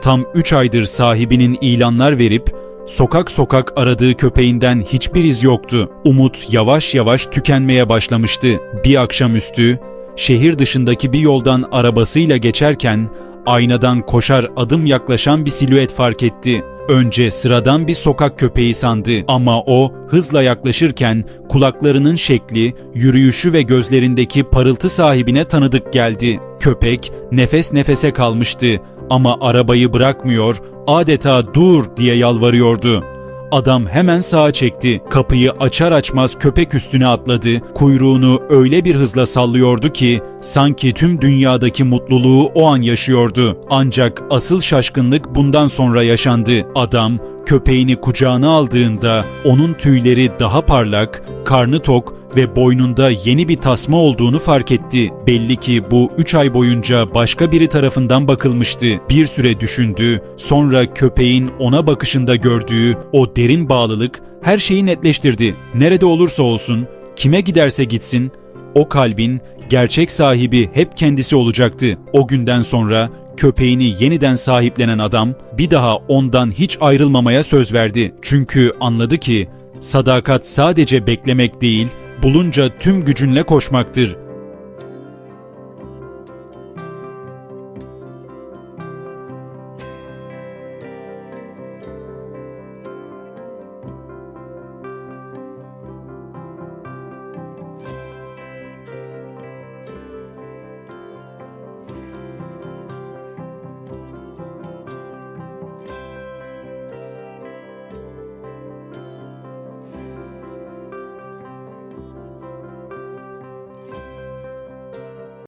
Tam 3 aydır sahibinin ilanlar verip sokak sokak aradığı köpeğinden hiçbir iz yoktu. Umut yavaş yavaş tükenmeye başlamıştı. Bir akşamüstü şehir dışındaki bir yoldan arabasıyla geçerken aynadan koşar adım yaklaşan bir silüet fark etti. Önce sıradan bir sokak köpeği sandı ama o hızla yaklaşırken kulaklarının şekli, yürüyüşü ve gözlerindeki parıltı sahibine tanıdık geldi. Köpek nefes nefese kalmıştı ama arabayı bırakmıyor, adeta dur diye yalvarıyordu. Adam hemen sağa çekti. Kapıyı açar açmaz köpek üstüne atladı. Kuyruğunu öyle bir hızla sallıyordu ki sanki tüm dünyadaki mutluluğu o an yaşıyordu. Ancak asıl şaşkınlık bundan sonra yaşandı. Adam köpeğini kucağına aldığında onun tüyleri daha parlak, karnı tok ve boynunda yeni bir tasma olduğunu fark etti. Belli ki bu 3 ay boyunca başka biri tarafından bakılmıştı. Bir süre düşündü, sonra köpeğin ona bakışında gördüğü o derin bağlılık her şeyi netleştirdi. Nerede olursa olsun, kime giderse gitsin, o kalbin gerçek sahibi hep kendisi olacaktı. O günden sonra köpeğini yeniden sahiplenen adam bir daha ondan hiç ayrılmamaya söz verdi. Çünkü anladı ki sadakat sadece beklemek değil, bulunca tüm gücünle koşmaktır.